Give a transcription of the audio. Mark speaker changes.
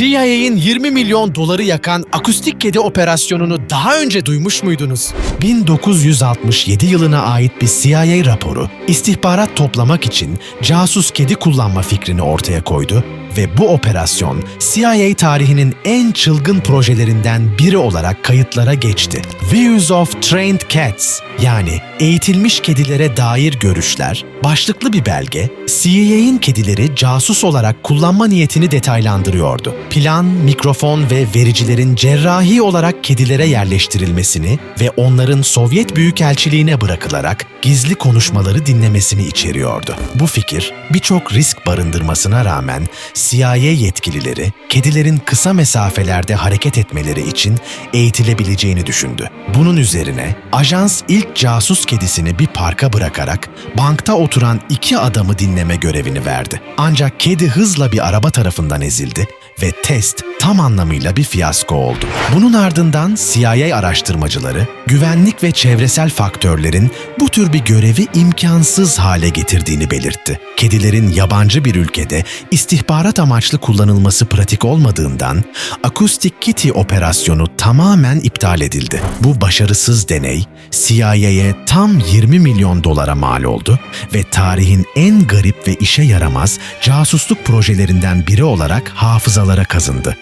Speaker 1: CIA'in 20 milyon doları yakan akustik kedi operasyonunu daha önce duymuş muydunuz? 1967 yılına ait bir CIA raporu istihbarat toplamak için casus kedi kullanma fikrini ortaya koydu ve bu operasyon CIA tarihinin en çılgın projelerinden biri olarak kayıtlara geçti. Views of Trained Cats yani eğitilmiş kedilere dair görüşler başlıklı bir belge CIA'in kedileri casus olarak kullanma niyetini detaylandırıyordu. Plan, mikrofon ve vericilerin cerrahi olarak kedilere yerleştirilmesini ve onların Sovyet Büyükelçiliğine bırakılarak gizli konuşmaları dinlemesini içeriyordu. Bu fikir birçok risk barındırmasına rağmen CIA yetkilileri kedilerin kısa mesafelerde hareket etmeleri için eğitilebileceğini düşündü. Bunun üzerine ajans ilk casus kedisini bir parka bırakarak bankta oturan iki adamı dinleme görevini verdi. Ancak kedi hızla bir araba tarafından ezildi ve test tam anlamıyla bir fiyasko oldu. Bunun ardından CIA araştırmacıları güvenlik ve çevresel faktörlerin bu tür bir görevi imkansız hale getirdiğini belirtti. Kedilerin yabancı bir ülkede istihbarat amaçlı kullanılması pratik olmadığından Acoustic Kitty operasyonu tamamen iptal edildi. Bu başarısız deney CIA'ye tam 20 milyon dolara mal oldu ve tarihin en garip ve işe yaramaz casusluk projelerinden biri olarak hafızalara kazındı.